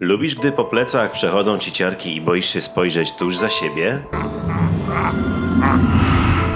Lubisz, gdy po plecach przechodzą ci ciarki i boisz się spojrzeć tuż za siebie?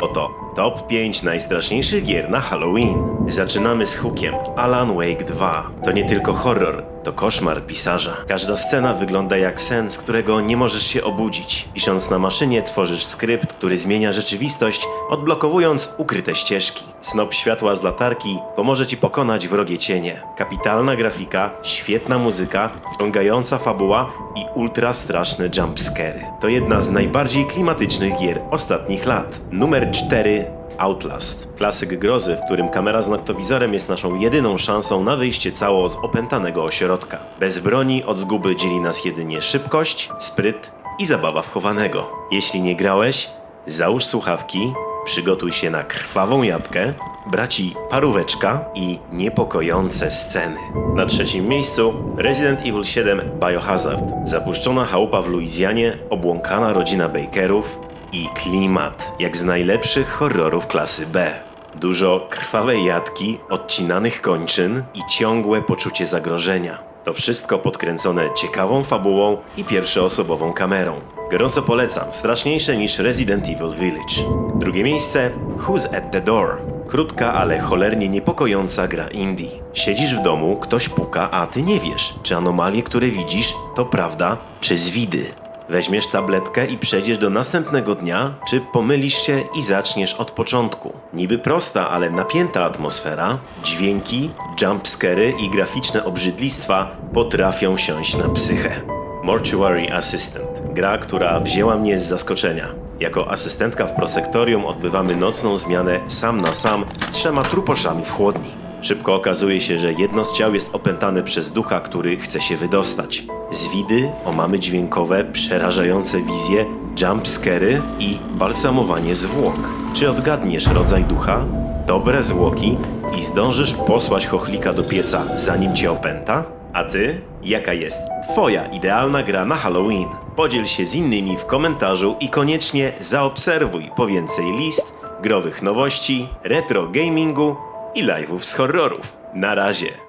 Oto top 5 najstraszniejszych gier na Halloween. Zaczynamy z hookiem. Alan Wake 2. To nie tylko horror, to koszmar pisarza. Każda scena wygląda jak sen, z którego nie możesz się obudzić. Pisząc na maszynie tworzysz skrypt, który zmienia rzeczywistość, odblokowując ukryte ścieżki. Snop światła z latarki pomoże ci pokonać wrogie cienie. Kapitalna grafika, świetna muzyka, wciągająca fabuła i ultra straszne jumpscary. To jedna z najbardziej klimatycznych gier ostatnich lat. Numer 4 Outlast. Klasyk grozy, w którym kamera z noktowizorem jest naszą jedyną szansą na wyjście cało z opętanego ośrodka. Bez broni od zguby dzieli nas jedynie szybkość, spryt i zabawa wchowanego. Jeśli nie grałeś, załóż słuchawki, przygotuj się na krwawą jatkę, braci paróweczka i niepokojące sceny. Na trzecim miejscu Resident Evil 7 Biohazard. Zapuszczona chałupa w Luizjanie, obłąkana rodzina Bakerów i klimat jak z najlepszych horrorów klasy B. Dużo krwawej jatki, odcinanych kończyn i ciągłe poczucie zagrożenia. To wszystko podkręcone ciekawą fabułą i pierwszoosobową kamerą. Gorąco polecam, straszniejsze niż Resident Evil Village. Drugie miejsce Who's at the Door. Krótka, ale cholernie niepokojąca gra indie. Siedzisz w domu, ktoś puka, a ty nie wiesz, czy anomalie, które widzisz, to prawda, czy zwidy. Weźmiesz tabletkę i przejdziesz do następnego dnia, czy pomylisz się i zaczniesz od początku. Niby prosta, ale napięta atmosfera, dźwięki, jumpscary i graficzne obrzydlistwa potrafią siąść na psychę. Mortuary Assistant. Gra, która wzięła mnie z zaskoczenia. Jako asystentka w prosektorium odbywamy nocną zmianę sam na sam z trzema truposzami w chłodni. Szybko okazuje się, że jedno z ciał jest opętane przez ducha, który chce się wydostać. Zwidy, omamy dźwiękowe, przerażające wizje, jumpscary i balsamowanie zwłok. Czy odgadniesz rodzaj ducha? Dobre zwłoki i zdążysz posłać chochlika do pieca, zanim cię opęta? A ty? Jaka jest twoja idealna gra na Halloween? Podziel się z innymi w komentarzu i koniecznie zaobserwuj po więcej list, growych nowości, retro gamingu i live'ów z horrorów. Na razie.